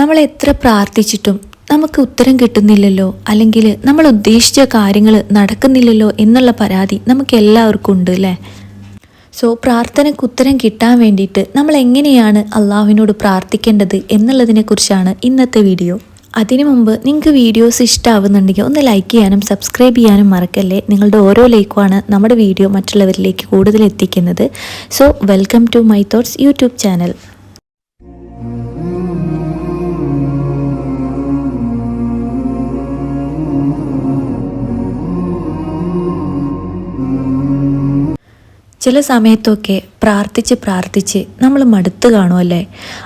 നമ്മൾ എത്ര പ്രാർത്ഥിച്ചിട്ടും നമുക്ക് ഉത്തരം കിട്ടുന്നില്ലല്ലോ അല്ലെങ്കിൽ നമ്മൾ ഉദ്ദേശിച്ച കാര്യങ്ങൾ നടക്കുന്നില്ലല്ലോ എന്നുള്ള പരാതി നമുക്ക് എല്ലാവർക്കും ഉണ്ട് അല്ലേ സോ പ്രാർത്ഥനയ്ക്ക് ഉത്തരം കിട്ടാൻ വേണ്ടിയിട്ട് നമ്മൾ എങ്ങനെയാണ് അള്ളാഹുവിനോട് പ്രാർത്ഥിക്കേണ്ടത് എന്നുള്ളതിനെക്കുറിച്ചാണ് ഇന്നത്തെ വീഡിയോ. അതിനു മുമ്പ് നിങ്ങൾക്ക് വീഡിയോസ് ഇഷ്ടമാവുന്നുണ്ടെങ്കിൽ ഒന്ന് ലൈക്ക് ചെയ്യാനും സബ്സ്ക്രൈബ് ചെയ്യാനും മറക്കല്ലേ? നിങ്ങളുടെ ഓരോ ലൈക്കുമാണ് നമ്മുടെ വീഡിയോ മറ്റുള്ളവരിലേക്ക് കൂടുതൽ എത്തിക്കുന്നത്. So welcome to my thoughts YouTube channel ചില സമയത്തൊക്കെ പ്രാർത്ഥിച്ച് പ്രാർത്ഥിച്ച് നമ്മൾ മടുത്ത് കാണുമല്ലേ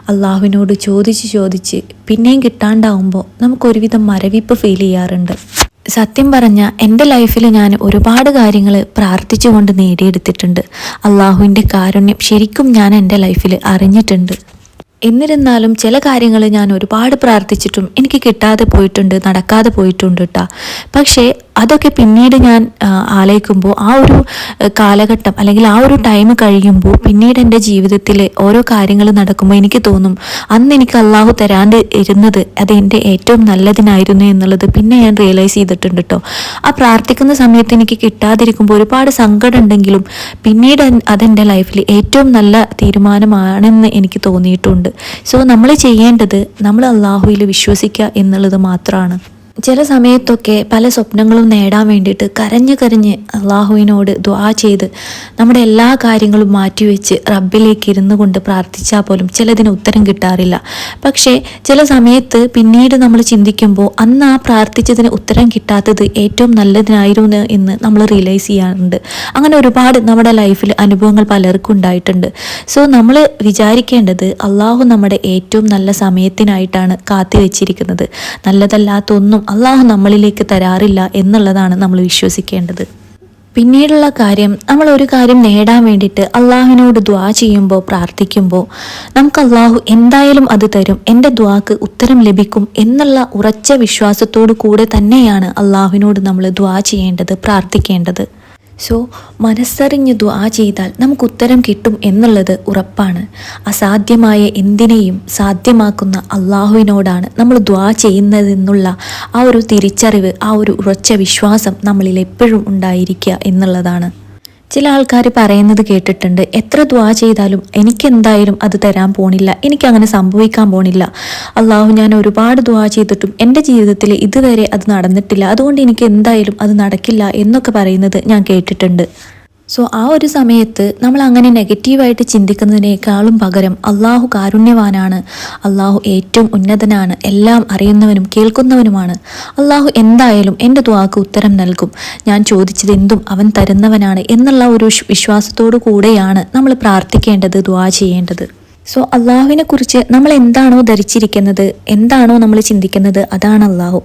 അള്ളാഹുവിനോട് ചോദിച്ച് ചോദിച്ച് പിന്നെയും കിട്ടാണ്ടാവുമ്പോൾ നമുക്കൊരുവിധം മരവിപ്പ് ഫീൽ ചെയ്യാറുണ്ട്. സത്യം പറഞ്ഞ എന്റെ ലൈഫിൽ ഞാൻ ഒരുപാട് കാര്യങ്ങൾ പ്രാർത്ഥിച്ചുകൊണ്ട് നേടിയെടുത്തിട്ടുണ്ട്. അള്ളാഹുവിന്റെ കാരുണ്യം ശരിക്കും ഞാൻ എന്റെ ലൈഫിൽ അറിഞ്ഞിട്ടുണ്ട്. എന്നിരുന്നാലും ചില കാര്യങ്ങൾ ഞാൻ ഒരുപാട് പ്രാർത്ഥിച്ചിട്ടും എനിക്ക് കിട്ടാതെ പോയിട്ടുണ്ട് നടക്കാതെ പോയിട്ടുണ്ട് കേട്ടോ പക്ഷേ അതൊക്കെ പിന്നീട് ഞാൻ ആലോചിക്കുമ്പോൾ ആ ഒരു കാലഘട്ടം അല്ലെങ്കിൽ ആ ഒരു ടൈം കഴിയുമ്പോൾ പിന്നീട് എന്റെ ജീവിതത്തിൽ ഓരോ കാര്യങ്ങൾ നടക്കുമ്പോൾ എനിക്ക് തോന്നും അന്ന് എനിക്ക് അള്ളാഹു തരാണ്ട് ഇരുന്നത് അത് എന്റെ ഏറ്റവും നല്ലതിനായിരുന്നു എന്നുള്ളത് പിന്നെ ഞാൻ റിയലൈസ് ചെയ്തിട്ടുണ്ട് കേട്ടോ ആ പ്രാർത്ഥിക്കുന്ന സമയത്ത് എനിക്ക് കിട്ടാതിരിക്കുമ്പോൾ ഒരുപാട് സങ്കടം ഉണ്ടെങ്കിലും പിന്നീട് അതെന്റെ ലൈഫിൽ ഏറ്റവും നല്ല തീരുമാനമാണെന്ന് എനിക്ക് തോന്നിയിട്ടുണ്ട്. സോ നമ്മൾ ചെയ്യേണ്ടത് നമ്മൾ അള്ളാഹുവിൽ വിശ്വസിക്കുക എന്നുള്ളത് മാത്രമാണ് ചില സമയത്തൊക്കെ പല സ്വപ്നങ്ങളും നേടാൻ വേണ്ടിയിട്ട് കരഞ്ഞ് കരഞ്ഞ് അള്ളാഹുവിനോട് ദ്വാ ചെയ്ത് നമ്മുടെ എല്ലാ കാര്യങ്ങളും മാറ്റിവെച്ച് റബ്ബിലേക്ക് ഇരുന്നു കൊണ്ട് പ്രാർത്ഥിച്ചാൽ പോലും ചിലതിന് ഉത്തരം കിട്ടാറില്ല. പക്ഷേ ചില സമയത്ത് പിന്നീട് നമ്മൾ ചിന്തിക്കുമ്പോൾ അന്ന് ആ പ്രാർത്ഥിച്ചതിന് ഉത്തരം കിട്ടാത്തത് ഏറ്റവും നല്ലതിനായിരുന്നു എന്ന് നമ്മൾ റിയലൈസ് ചെയ്യാറുണ്ട്. അങ്ങനെ ഒരുപാട് നമ്മുടെ ലൈഫിൽ അനുഭവങ്ങൾ പലർക്കും ഉണ്ടായിട്ടുണ്ട്. സോ നമ്മൾ വിചാരിക്കേണ്ടത് അള്ളാഹു നമ്മുടെ ഏറ്റവും നല്ല സമയത്തിനായിട്ടാണ് കാത്തി വെച്ചിരിക്കുന്നത് നല്ലതല്ലാത്ത ഒന്നും അള്ളാഹു നമ്മളിലേക്ക് തരാറില്ല എന്നുള്ളതാണ് നമ്മൾ വിശ്വസിക്കേണ്ടത്. പിന്നീടുള്ള കാര്യം നമ്മൾ ഒരു കാര്യം നേടാൻ വേണ്ടിയിട്ട് അള്ളാഹുവിനോട് ദ്വാ ചെയ്യുമ്പോൾ പ്രാർത്ഥിക്കുമ്പോൾ നമുക്ക് അള്ളാഹു എന്തായാലും അത് തരും എന്റെ ദ്വാക്ക് ഉത്തരം ലഭിക്കും എന്നുള്ള ഉറച്ച വിശ്വാസത്തോടു കൂടെ തന്നെയാണ് അള്ളാഹുവിനോട് നമ്മൾ ദ്വാ ചെയ്യേണ്ടത് പ്രാർത്ഥിക്കേണ്ടത്. സോ മനസ്സറിഞ്ഞ് ദ്വാ ചെയ്താൽ നമുക്ക് ഉത്തരം കിട്ടും എന്നുള്ളത് ഉറപ്പാണ്. അസാധ്യമായ എന്തിനേയും സാധ്യമാക്കുന്ന അള്ളാഹുവിനോടാണ് നമ്മൾ ദ്വാ ചെയ്യുന്നതെന്നുള്ള ആ ഒരു തിരിച്ചറിവ് ആ ഒരു ഉറച്ച വിശ്വാസം നമ്മളിൽ എപ്പോഴും ഉണ്ടായിരിക്കുക എന്നുള്ളതാണ്. ചില ആൾക്കാർ പറയുന്നത് കേട്ടിട്ടുണ്ട്. എത്ര ദ്വാ ചെയ്താലും എനിക്കെന്തായാലും അത് തരാൻ പോണില്ല. എനിക്കങ്ങനെ സംഭവിക്കാൻ പോണില്ല. അള്ളാഹു ഞാൻ ഒരുപാട് ദ്വാ ചെയ്തിട്ടും എന്റെ ജീവിതത്തിൽ ഇതുവരെ അത് നടന്നിട്ടില്ല. അതുകൊണ്ട് എനിക്ക് എന്തായാലും അത് നടക്കില്ല എന്നൊക്കെ പറയുന്നത് ഞാൻ കേട്ടിട്ടുണ്ട്. സോ ആ ഒരു സമയത്ത് നമ്മൾ അങ്ങനെ നെഗറ്റീവായിട്ട് ചിന്തിക്കുന്നതിനേക്കാളും പകരം അള്ളാഹു കാരുണ്യവാനാണ്. അള്ളാഹു ഏറ്റവും ഉന്നതനാണ്. എല്ലാം അറിയുന്നവനും കേൾക്കുന്നവനുമാണ്. അള്ളാഹു എന്തായാലും എന്റെ ദ്വാക്ക് ഉത്തരം നൽകും. ഞാൻ ചോദിച്ചത് എന്തും അവൻ തരുന്നവനാണ് എന്നുള്ള ഒരു വിശ്വ- വിശ്വാസത്തോടു കൂടെയാണ് നമ്മൾ പ്രാർത്ഥിക്കേണ്ടത് ദ്വാ ചെയ്യേണ്ടത്. സോ അള്ളാഹുവിനെ കുറിച്ച് നമ്മൾ എന്താണോ ധരിച്ചിരിക്കുന്നത് എന്താണോ നമ്മൾ ചിന്തിക്കുന്നത് അതാണ് അള്ളാഹു.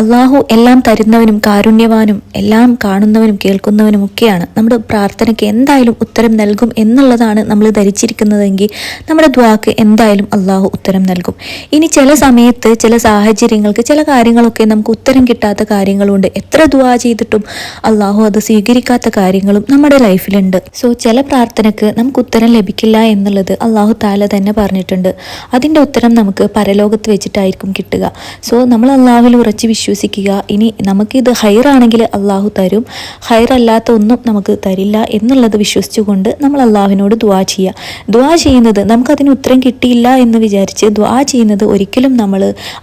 അള്ളാഹു എല്ലാം തരുന്നവനും കാരുണ്യവാനും എല്ലാം കാണുന്നവനും കേൾക്കുന്നവനും ഒക്കെയാണ്. നമ്മുടെ പ്രാർത്ഥനയ്ക്ക് എന്തായാലും ഉത്തരം നൽകും എന്നുള്ളതാണ് നമ്മൾ ധരിച്ചിരിക്കുന്നതെങ്കിൽ നമ്മുടെ ദ്വാക്ക് എന്തായാലും അള്ളാഹു ഉത്തരം നൽകും. ഇനി ചില സമയത്ത് ചില സാഹചര്യങ്ങൾക്ക് ചില കാര്യങ്ങളൊക്കെ നമുക്ക് ഉത്തരം കിട്ടാത്ത കാര്യങ്ങളുണ്ട്. എത്ര ദ്വാ ചെയ്തിട്ടും അള്ളാഹു അത് സ്വീകരിക്കാത്ത കാര്യങ്ങളും നമ്മുടെ ലൈഫിലുണ്ട്. സോ ചില പ്രാർത്ഥനയ്ക്ക് നമുക്ക് ഉത്തരം ലഭിക്കില്ല എന്നുള്ളത് അള്ളാഹു താല തന്നെ പറഞ്ഞിട്ടുണ്ട്. അതിന്റെ ഉത്തരം നമുക്ക് പരലോകത്ത് വെച്ചിട്ടായിരിക്കും കിട്ടുക. സോ നമ്മൾ അള്ളാഹുവിൽ ഉറച്ച് വിശ്വസിക്കുക. ഇനി നമുക്കിത് ഹൈറാണെങ്കിൽ അള്ളാഹു തരും. ഹൈറല്ലാത്ത ഒന്നും നമുക്ക് തരില്ല എന്നുള്ളത് വിശ്വസിച്ചുകൊണ്ട് നമ്മൾ അള്ളാഹുവിനോട് ദ്വാ ചെയ്യുക. ദ്വാ ചെയ്യുന്നത് നമുക്കതിന് ഉത്തരം കിട്ടിയില്ല എന്ന് വിചാരിച്ച് ദ്വാ ചെയ്യുന്നത് ഒരിക്കലും നമ്മൾ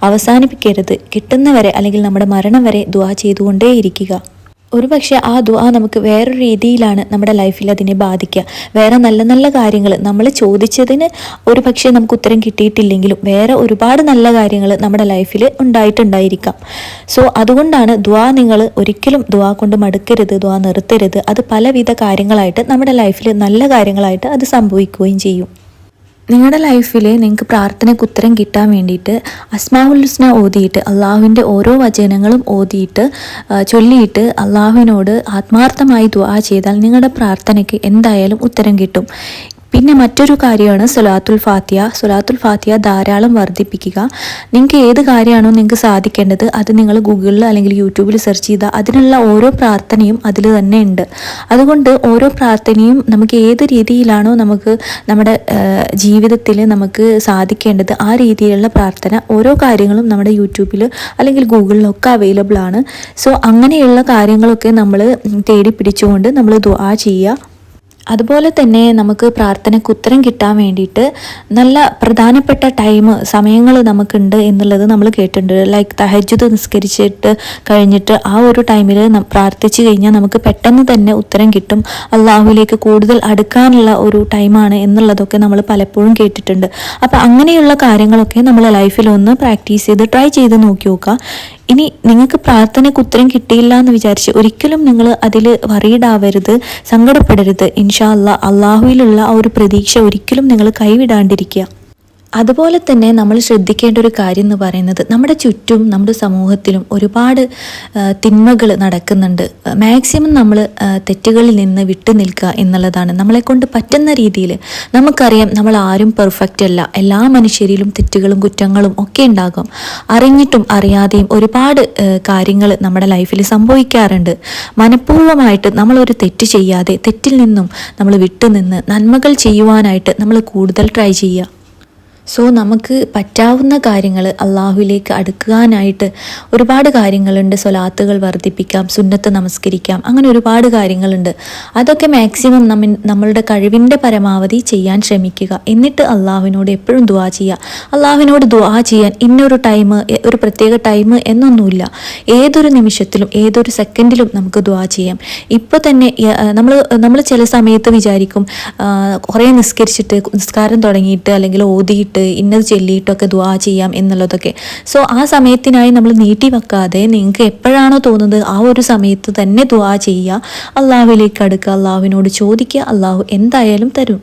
അവസാനിപ്പിക്കരുത്. കിട്ടുന്നവരെ അല്ലെങ്കിൽ നമ്മുടെ മരണം വരെ ദ്വാ ചെയ്തുകൊണ്ടേയിരിക്കുക. ഒരു പക്ഷേ ആ ദുആ നമുക്ക് വേറൊരു രീതിയിലാണ് നമ്മുടെ ലൈഫിൽ അതിനെ ബാധിക്കുക. വേറെ നല്ല നല്ല കാര്യങ്ങൾ നമ്മൾ ചോദിച്ചതിന് ഒരു പക്ഷേ നമുക്ക് ഉത്തരം കിട്ടിയിട്ടില്ലെങ്കിലും വേറെ ഒരുപാട് നല്ല കാര്യങ്ങൾ നമ്മുടെ ലൈഫിൽ ഉണ്ടായിട്ടുണ്ടായിരിക്കാം. സോ അതുകൊണ്ടാണ് ദ്വാ നിങ്ങൾ ഒരിക്കലും ദ്വാ കൊണ്ട് മടുക്കരുത് ദ്വാ നിർത്തരുത്. അത് പലവിധ കാര്യങ്ങളായിട്ട് നമ്മുടെ ലൈഫിൽ നല്ല കാര്യങ്ങളായിട്ട് അത് സംഭവിക്കുകയും ചെയ്യും. നിങ്ങളുടെ ലൈഫിൽ നിങ്ങൾക്ക് പ്രാർത്ഥനയ്ക്ക് ഉത്തരം കിട്ടാൻ വേണ്ടിയിട്ട് അസ്മാവുൽ ഹുസ്ന ഓതിയിട്ട് അള്ളാഹുവിന്റെ ഓരോ വചനങ്ങളും ഓതിയിട്ട് ചൊല്ലിയിട്ട് അള്ളാഹുവിനോട് ആത്മാർത്ഥമായി ദുആ ചെയ്താൽ നിങ്ങളുടെ പ്രാർത്ഥനയ്ക്ക് എന്തായാലും ഉത്തരം കിട്ടും. പിന്നെ മറ്റൊരു കാര്യമാണ് സുലാത്തുൽ ഫാത്തിയ സുലാത്തുൽ ഫാത്തിയ ധാരാളം വർദ്ധിപ്പിക്കുക. നിങ്ങൾക്ക് ഏത് കാര്യമാണോ നിങ്ങൾക്ക് സാധിക്കേണ്ടത് അത് നിങ്ങൾ ഗൂഗിളിൽ അല്ലെങ്കിൽ യൂട്യൂബിൽ സെർച്ച് ചെയ്താൽ അതിനുള്ള ഓരോ പ്രാർത്ഥനയും അതിൽ തന്നെ ഉണ്ട്. അതുകൊണ്ട് ഓരോ പ്രാർത്ഥനയും നമുക്ക് ഏത് രീതിയിലാണോ നമുക്ക് നമ്മുടെ ജീവിതത്തിൽ നമുക്ക് സാധിക്കേണ്ടത് ആ രീതിയിലുള്ള പ്രാർത്ഥന ഓരോ കാര്യങ്ങളും നമ്മുടെ യൂട്യൂബിൽ അല്ലെങ്കിൽ ഗൂഗിളിലൊക്കെ അവൈലബിൾ ആണ്. സോ അങ്ങനെയുള്ള കാര്യങ്ങളൊക്കെ നമ്മൾ തേടി പിടിച്ചുകൊണ്ട് നമ്മൾ ദുആ ചെയ്യുക. അതുപോലെ തന്നെ നമുക്ക് പ്രാർത്ഥനയ്ക്ക് ഉത്തരം കിട്ടാൻ വേണ്ടിയിട്ട് നല്ല പ്രധാനപ്പെട്ട ടൈം സമയങ്ങൾ നമുക്കുണ്ട് എന്നുള്ളത് നമ്മൾ കേട്ടിട്ടുണ്ട്. ലൈക്ക് തഹജുദ് നിസ്കരിച്ചിട്ട് കഴിഞ്ഞിട്ട് ആ ഒരു ടൈമിൽ പ്രാർത്ഥിച്ചു കഴിഞ്ഞാൽ നമുക്ക് പെട്ടെന്ന് തന്നെ ഉത്തരം കിട്ടും. അള്ളാഹുവിലേക്ക് കൂടുതൽ അടുക്കാനുള്ള ഒരു ടൈമാണ് എന്നുള്ളതൊക്കെ നമ്മൾ പലപ്പോഴും കേട്ടിട്ടുണ്ട്. അപ്പം അങ്ങനെയുള്ള കാര്യങ്ങളൊക്കെ നമ്മൾ ലൈഫിൽ ഒന്ന് പ്രാക്ടീസ് ചെയ്ത് ട്രൈ ചെയ്ത് നോക്കി നോക്കുക ഇനി നിങ്ങൾക്ക് പ്രാർത്ഥനയ്ക്ക് ഉത്തരം കിട്ടിയില്ല എന്ന് വിചാരിച്ച് ഒരിക്കലും നിങ്ങൾ അതിൽ വറീഡാവരുത് സങ്കടപ്പെടരുത്. ഇൻഷാ അല്ലാ അള്ളാഹുവിലുള്ള ആ ഒരു പ്രതീക്ഷ ഒരിക്കലും നിങ്ങൾ കൈവിടാണ്ടിരിക്കുക. അതുപോലെ തന്നെ നമ്മൾ ശ്രദ്ധിക്കേണ്ട ഒരു കാര്യം എന്ന് പറയുന്നത് നമ്മുടെ ചുറ്റും നമ്മുടെ സമൂഹത്തിലും ഒരുപാട് തിന്മകൾ നടക്കുന്നുണ്ട്. മാക്സിമം നമ്മൾ തെറ്റുകളിൽ നിന്ന് വിട്ടു നിൽക്കുക എന്നുള്ളതാണ്. നമ്മളെ കൊണ്ട് പറ്റുന്ന രീതിയിൽ നമുക്കറിയാം നമ്മൾ ആരും പെർഫെക്റ്റ് അല്ല. എല്ലാ മനുഷ്യരിലും തെറ്റുകളും കുറ്റങ്ങളും ഒക്കെ ഉണ്ടാകും. അറിഞ്ഞിട്ടും അറിയാതെയും ഒരുപാട് കാര്യങ്ങൾ നമ്മുടെ ലൈഫിൽ സംഭവിക്കാറുണ്ട്. മനഃപൂർവമായിട്ട് നമ്മളൊരു തെറ്റ് ചെയ്യാതെ തെറ്റിൽ നിന്നും നമ്മൾ വിട്ടുനിന്ന് നന്മകൾ ചെയ്യുവാനായിട്ട് നമ്മൾ കൂടുതൽ ട്രൈ ചെയ്യുക. സോ നമുക്ക് പറ്റാവുന്ന കാര്യങ്ങൾ അള്ളാഹുവിലേക്ക് അടുക്കാനായിട്ട് ഒരുപാട് കാര്യങ്ങളുണ്ട്. സ്വലാത്തുകൾ വർദ്ധിപ്പിക്കാം സുന്നത്ത് നമസ്കരിക്കാം അങ്ങനെ ഒരുപാട് കാര്യങ്ങളുണ്ട്. അതൊക്കെ മാക്സിമം നമ്മ നമ്മളുടെ കഴിവിന്റെ പരമാവധി ചെയ്യാൻ ശ്രമിക്കുക. എന്നിട്ട് അള്ളാഹുവിനോട് എപ്പോഴും ദുവാ ചെയ്യുക. അള്ളാഹുവിനോട് ദുവാ ചെയ്യാൻ ഇന്നൊരു ടൈം ഒരു പ്രത്യേക ടൈം എന്നൊന്നുമില്ല. ഏതൊരു നിമിഷത്തിലും ഏതൊരു സെക്കൻഡിലും നമുക്ക് ദുവാ ചെയ്യാം. ഇപ്പോൾ തന്നെ നമ്മൾ നമ്മൾ ചില സമയത്ത് വിചാരിക്കും കുറേ നിസ്കരിച്ചിട്ട് നിസ്കാരം തുടങ്ങിയിട്ട് അല്ലെങ്കിൽ ഓതിയിട്ട് ചൊല്ലിയിട്ട് ഇന്നത് ചൊല്ലിയിട്ടൊക്കെ ദുവാ ചെയ്യാം എന്നുള്ളതൊക്കെ. സോ ആ സമയത്തിനായി നമ്മൾ നീട്ടി വെക്കാതെ നിങ്ങൾക്ക് എപ്പോഴാണോ തോന്നുന്നത് ആ ഒരു സമയത്ത് തന്നെ ദുവാ ചെയ്യുക. അള്ളാഹുവിലേക്ക് അടുക്കുക അള്ളാഹുവിനോട് ചോദിക്കുക അള്ളാഹു എന്തായാലും തരും.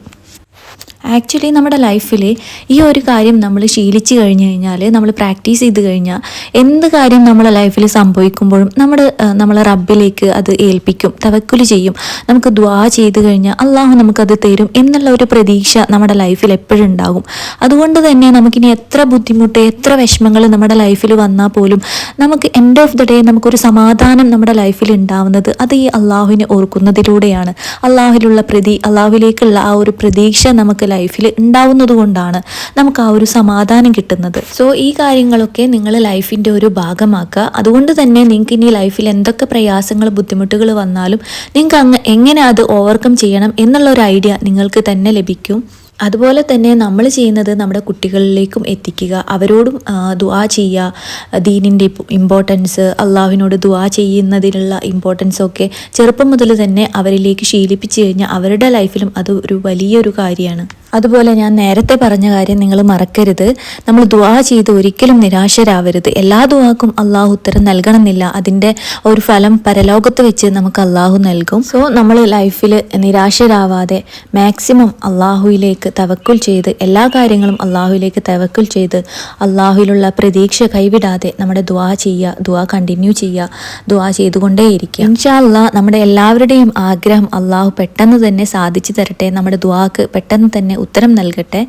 ആക്ച്വലി നമ്മുടെ ലൈഫിൽ ഈ ഒരു കാര്യം നമ്മൾ ശീലിച്ചു കഴിഞ്ഞു കഴിഞ്ഞാൽ നമ്മൾ പ്രാക്ടീസ് ചെയ്ത് കഴിഞ്ഞാൽ എന്ത് കാര്യം നമ്മുടെ ലൈഫിൽ സംഭവിക്കുമ്പോഴും നമ്മൾ നമ്മളെ റബ്ബിലേക്ക് അത് ഏൽപ്പിക്കും തവക്കുൽ ചെയ്യും. നമുക്ക് ദ്വാ ചെയ്ത് കഴിഞ്ഞാൽ അള്ളാഹു നമുക്കത് തരും എന്നുള്ള ഒരു പ്രതീക്ഷ നമ്മുടെ ലൈഫിൽ എപ്പോഴും ഉണ്ടാകും. അതുകൊണ്ട് തന്നെ നമുക്കിനി എത്ര ബുദ്ധിമുട്ട് എത്ര വിഷമങ്ങൾ നമ്മുടെ ലൈഫിൽ വന്നാൽ പോലും നമുക്ക് എൻഡ് ഓഫ് ദ ഡേ നമുക്കൊരു സമാധാനം നമ്മുടെ ലൈഫിൽ ഉണ്ടാവുന്നത് അത് ഈ അള്ളാഹുവിനെ ഓർക്കുന്നതിലൂടെയാണ്. അള്ളാഹുവിലുള്ള പ്രതി അള്ളാഹുവിലേക്കുള്ള ആ ഒരു പ്രതീക്ഷ നമുക്ക് ലൈഫിൽ ഉണ്ടാവുന്നത് കൊണ്ടാണ് നമുക്ക് ആ ഒരു സമാധാനം കിട്ടുന്നത്. സോ ഈ കാര്യങ്ങളൊക്കെ നിങ്ങൾ ലൈഫിന്റെ ഒരു ഭാഗമാക്കുക. അതുകൊണ്ട് തന്നെ നിങ്ങൾക്ക് ഇനി ലൈഫിൽ എന്തൊക്കെ പ്രയാസങ്ങൾ ബുദ്ധിമുട്ടുകൾ വന്നാലും നിങ്ങൾക്ക് അങ്ങ് എങ്ങനെ അത് ഓവർകം ചെയ്യണം എന്നുള്ള ഒരു ഐഡിയ നിങ്ങൾക്ക് തന്നെ ലഭിക്കും. അതുപോലെ തന്നെ നമ്മൾ ചെയ്യുന്നത് നമ്മുടെ കുട്ടികളിലേക്കും എത്തിക്കുക. അവരോടും ദുആ ചെയ്യുക. ദീനിന്റെ ഇമ്പോർട്ടൻസ് അള്ളാഹുവിനോട് ദുആ ചെയ്യുന്നതിനുള്ള ഇമ്പോർട്ടൻസ് ഒക്കെ ചെറുപ്പം മുതൽ തന്നെ അവരിലേക്ക് ശീലിപ്പിച്ചു കഴിഞ്ഞാൽ അവരുടെ ലൈഫിലും അത് ഒരു വലിയൊരു കാര്യമാണ്. അതുപോലെ ഞാൻ നേരത്തെ പറഞ്ഞ കാര്യം നിങ്ങൾ മറക്കരുത്. നമ്മൾ ദുആ ചെയ്ത് ഒരിക്കലും നിരാശരാവരുത്. എല്ലാ ദുവാക്കും അള്ളാഹു ഉത്തരം നൽകണമെന്നില്ല. അതിന്റെ ഒരു ഫലം പരലോകത്ത് വെച്ച് നമുക്ക് അള്ളാഹു നൽകും. സോ നമ്മൾ ലൈഫിൽ നിരാശരാവാതെ മാക്സിമം അള്ളാഹുവിലേക്ക് തവക്കുൽ ചെയ്ത് എല്ലാ കാര്യങ്ങളും അള്ളാഹുവിലേക്ക് തവക്കുൽ ചെയ്ത് അള്ളാഹുവിലുള്ള പ്രതീക്ഷ കൈവിടാതെ നമ്മുടെ ദുവാ ചെയ്യുക ദുവാ കണ്ടിന്യൂ ചെയ്യുക ദുവാ ചെയ്തുകൊണ്ടേയിരിക്കുക. ഇൻഷാ അള്ളാഹ് നമ്മുടെ എല്ലാവരുടെയും ആഗ്രഹം അള്ളാഹു പെട്ടെന്ന് തന്നെ സാധിച്ചു തരട്ടെ നമ്മുടെ ദുവാക്ക് പെട്ടെന്ന് തന്നെ ഉത്തരം നൽകട്ടെ.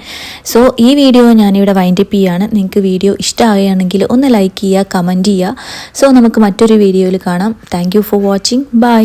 സോ ഈ വീഡിയോ ഞാനിവിടെ വൈൻഡപ്പ് ചെയ്യുകയാണ് നിങ്ങൾക്ക് വീഡിയോ ഇഷ്ടമാകുകയാണെങ്കിൽ ഒന്ന് ലൈക്ക് ചെയ്യുക കമന്റ് ചെയ്യുക. സോ നമുക്ക് മറ്റൊരു വീഡിയോയിൽ കാണാം. Thank for watching bye